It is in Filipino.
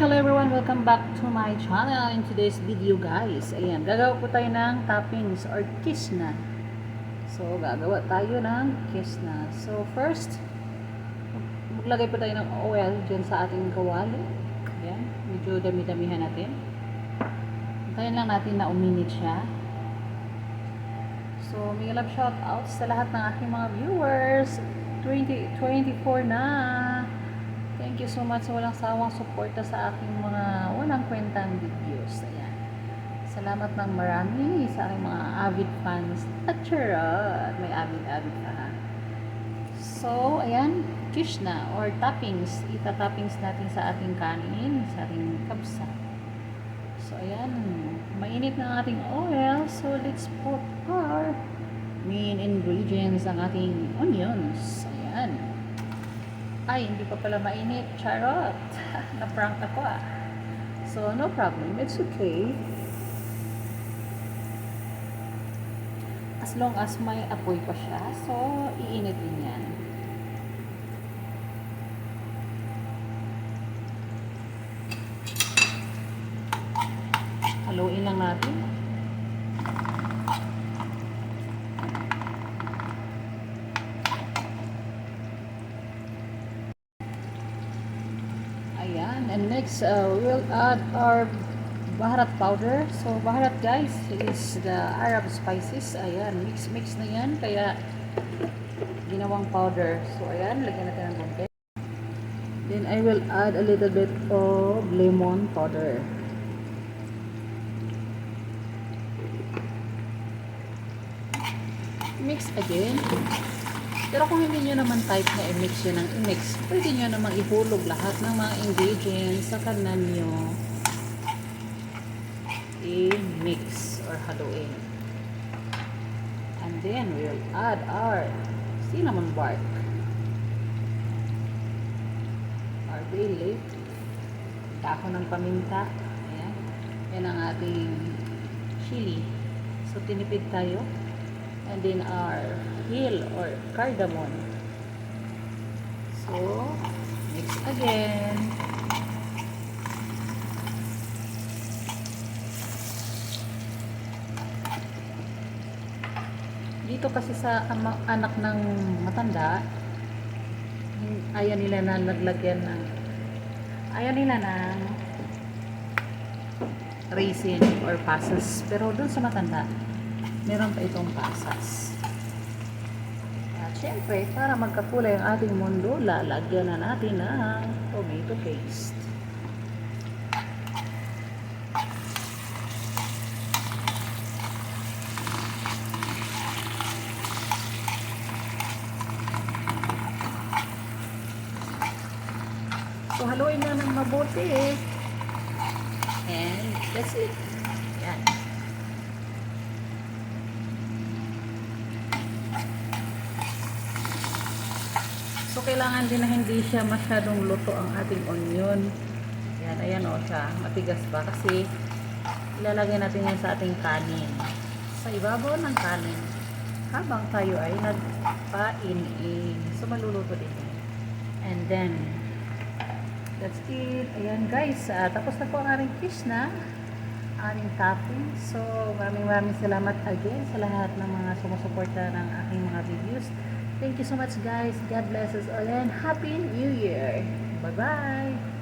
Hello everyone! Welcome back to my channel in today's video guys. Ayan, gagawa po tayo ng toppings or kisna. So, gagawa tayo ng kisna. So, first, maglagay po tayo ng oil dyan sa ating kawali. Ayan, medyo dami-damihan natin. Antayin lang natin na uminit siya. So, may love shout out sa lahat ng aking mga viewers. 20, 24 na. You so much sa walang sawang suporta sa aking mga walang kwentang videos. Ayan. Salamat ng marami sa aking mga avid fans. At may avid-avid pa. So, ayan, kishna or toppings. Ita-toppings natin sa ating kanin, sa ating kabsa. So, ayan, mainit na ating oil. So, let's put our main ingredients, ang ating onions. Ayan. Ay, hindi pa pala mainit. Charot. Na-prank ako ah. So, no problem. It's okay. As long as may apoy pa siya. So, iinit din yan. Haluin lang natin. Ayan. And next, uh, we'll add our baharat powder. So, baharat guys is the Arab spices. Ayan. Mix-mix na yan. Kaya, ginawang powder. So, ayan. Lagyan natin ng konti. Then, I will add a little bit of lemon powder. Mix again. Pero kung hindi nyo naman type na i-mix yun ng i-mix, pwede nyo naman ihulog lahat ng mga ingredients sa kanan nyo. I-mix or haluin. And then we'll add our cinnamon bark, our bay leaf, dahon ng paminta, ayan, yan ang ating chili. So tinipid tayo and then our hill or cardamom. So, mix again. Dito kasi sa anak ng matanda, ayaw nila na naglagyan ng ayaw nila ng raisin or pasas. Pero dun sa matanda, meron pa itong pasas. At syempre, para magkakulay ang ating mundo, lalagyan na natin ng tomato paste. So, haluin na ng mabuti. And that's it. Yan. So, kailangan din na hindi siya masyadong luto ang ating onion. Yan, ayan o siya. Matigas pa kasi ilalagay natin yan sa ating kanin. Sa ibabaw ng kanin. Habang tayo ay nagpain-in. So, maluluto din. And then, that's it. Ayan guys. ah, tapos na po ang ating fish na aming topping. So, maraming maraming salamat again sa lahat ng mga sumusuporta ng aking mga videos. Thank you so much guys. God bless us all and Happy New Year. Bye-bye.